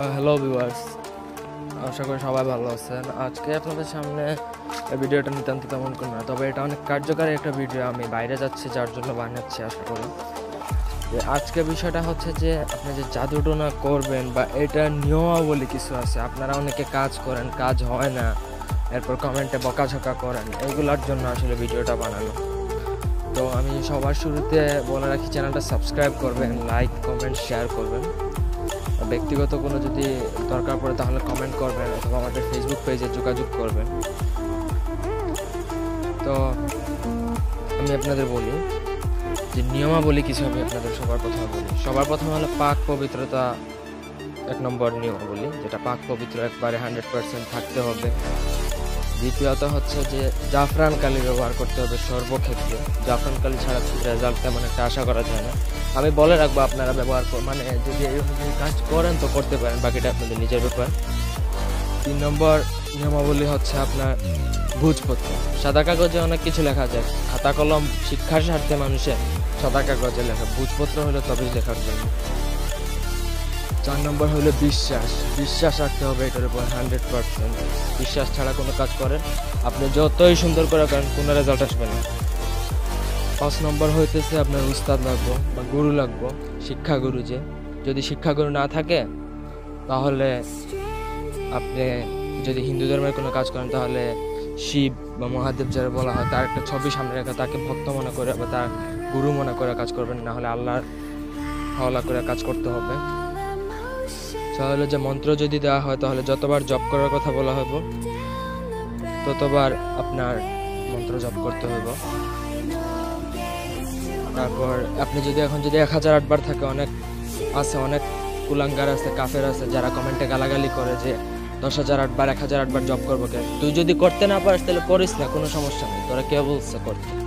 Hello viewers আশা করি সবাই ভালো আছেন। আজকে আপনাদের সামনে ভিডিওটা নিতান্ত তেমন কোনো না, তবে এটা অনেক কার্যকারী একটা ভিডিও, আমি বাইরে যাচ্ছি, যার জন্য বানাচ্ছি, আশা করি। যে আজকে বিষয়টা হচ্ছে যে, আপনি যে জাদুটোনা করবেন বা এটা নিয়মাবলী কিছু আছে, আপনারা অনেকে কাজ করেন, কাজ হয় না, এরপর কমেন্টে বকাঝকা করেন, এগুলোর জন্য আসলে ভিডিওটা বানানো। তো আমি সবার শুরুতে বলে রাখি, চ্যানেলটা সাবস্ক্রাইব করবেন লাইক কমেন্ট শেয়ার করবেন। ব্যক্তিগত কোনো যদি দরকার পড়ে তাহলে কমেন্ট করবেন অথবা আমাদের ফেসবুক পেজে যোগাযোগ করবেন। তো আমি আপনাদের বলি যে নিয়মাবলী কিছু আমি আপনাদের সবার প্রথমে বলি। সবার প্রথমে হলো পাক পবিত্রতা এক নম্বর নিয়মাবলী, যেটা পাক পবিত্র একবারে হান্ড্রেড পার্সেন্ট থাকতে হবে। দ্বিতীয়ত হচ্ছে যে জাফরান কালি ব্যবহার করতে হবে সর্বক্ষেত্রে। জাফরান কালি ছাড়া রেজাল্ট তেমন একটা আশা করা যায় না। আমি বলে রাখব আপনারা ব্যবহার মানে যদি এই অনুযায়ী কাজ করেন তো করতে পারেন, বাকিটা আপনাদের নিজের ব্যাপার। তিন নম্বর নিয়মাবলী হচ্ছে আপনার ভোজপত্র। সাদা কাগজে অনেক কিছু লেখা যায়। খাতা কলম শিক্ষার স্বার্থে মানুষের সাদা কাগজে লেখা। ভোজপত্র হলে তবেই লেখার জন্য। চার নম্বর হলো বিশ্বাস। বিশ্বাস রাখতে হবে এটার উপর হান্ড্রেড পার্সেন্ট বিশ্বাস ছাড়া কোনো কাজ করেন। আপনি যতই সুন্দর করে করেন, কোনো রেজাল্ট আসবে না। পাঁচ নম্বর হইতেছে আপনার উস্তাদ লাগবো বা গুরু লাগবো, শিক্ষাগুরু যে। যদি শিক্ষাগুরু না থাকে, তাহলে আপনি যদি হিন্দু ধর্মের কোনো কাজ করেন, তাহলে শিব বা মহাদেব যারা বলা হয়, তার একটা ছবি সামনে রেখে তাকে ভক্ত মনে করে বা তার গুরু মনে করে কাজ করবেন। না হলে আল্লাহর হাওলা করে কাজ করতে হবে। তাহলে যে মন্ত্র যদি দেওয়া হয়, তাহলে যতবার জপ করার কথা বলা হবে ততবার আপনার মন্ত্র জপ করতে হবে তারপর আপনি যদি এখন যদি এক হাজার আটবার থাকে, অনেক আছে, অনেক কুলাঙ্গার আছে, কাফের আছে, যারা কমেন্টে গালাগালি করে যে দশ হাজার আটবার, এক হাজার আটবার জব করব কেন তুই যদি করতে না পারিস, তাহলে করিস না, কোনো সমস্যা নেই। তোরা কে বলছে করতে?